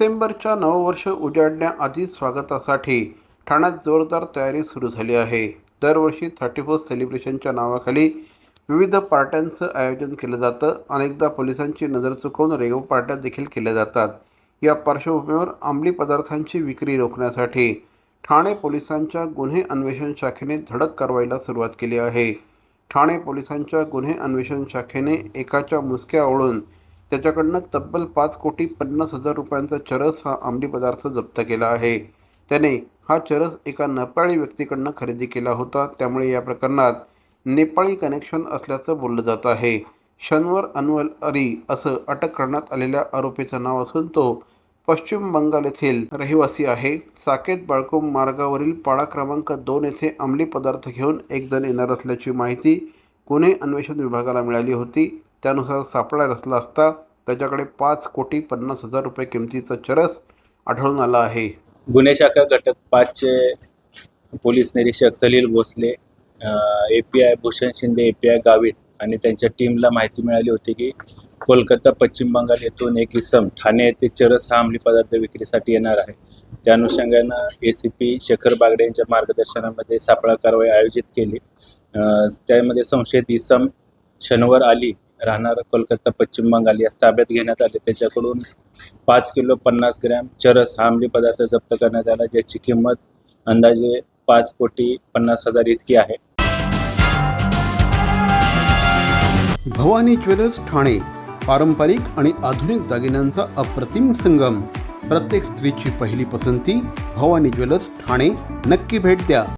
डिसेंबरच्या नववर्ष उजाडण्याआधी स्वागतासाठी ठाण्यात जोरदार तयारी सुरू झाली आहे. दरवर्षी थर्टी फर्स्ट सेलिब्रेशनच्या नावाखाली विविध पार्ट्यांचं आयोजन केलं जातं. अनेकदा पोलिसांची नजर चुकवून रेगो पार्ट्या देखील केल्या जातात. या पार्श्वभूमीवर अंमली पदार्थांची विक्री रोखण्यासाठी ठाणे पोलिसांच्या गुन्हे अन्वेषण शाखेने धडक कारवाईला सुरुवात केली आहे. ठाणे पोलिसांच्या गुन्हे अन्वेषण शाखेने एकाच्या मुसक्या ओढून त्याच्याकडनं तब्बल पाच कोटी पन्नास हजार रुपयांचा चरस हा अंमली पदार्थ जप्त केला आहे. त्याने हा चरस एका नेपाळी व्यक्तीकडनं खरेदी केला होता. त्यामुळे या प्रकरणात नेपाळी कनेक्शन असल्याचं बोललं जात आहे. शनवर अनवल अली असं अटक करण्यात आलेल्या आरोपीचं नाव असून तो पश्चिम बंगाल येथील रहिवासी आहे. साकेत बाळकुम मार्गावरील पाडा क्रमांक दोन येथे अंमली पदार्थ घेऊन एक जण येणार असल्याची माहिती गुन्हे अन्वेषण विभागाला मिळाली होती. त्यानुसार सापळा रचला असता त्याच्याकडे पाच कोटी पन्नास हजार रुपये किमतीचा चरस आढळून आला आहे. गुन्हे शाखा घटक पाचचे पोलीस निरीक्षक Salil Bhosale A P I Bhushan Shinde A P I Gavit आणि त्यांच्या टीमला माहिती मिळाली होती की कोलकाता पश्चिम बंगाल येथून एक इसम ठाणे येथे चरस हा अंमली पदार्थ विक्रीसाठी येणार आहे. त्या अनुषंगानं A C P Shekhar Bagde यांच्या मार्गदर्शनामध्ये सापळा कारवाई आयोजित केली. त्यामध्ये संशयित इसम शनिवार आली राहणार. कोलकाता पश्चिम बंगाल यास ताब्यात घेण्यात आले. त्याच्याकडून पाच किलो पन्नास ग्रॅम चरस हा अंमली पदार्थ जप्त करण्यात आला ज्याची किंमत अंदाजे पाच कोटी पन्नास हजार इतकी आहे. भवानी ज्वेलर्स ठाणे पारंपरिक आणि आधुनिक दागिन्यांचा अप्रतिम संगम. प्रत्येक स्त्रीची पहिली पसंती भवानी ज्वेलर्स ठाणे. नक्की भेट द्या.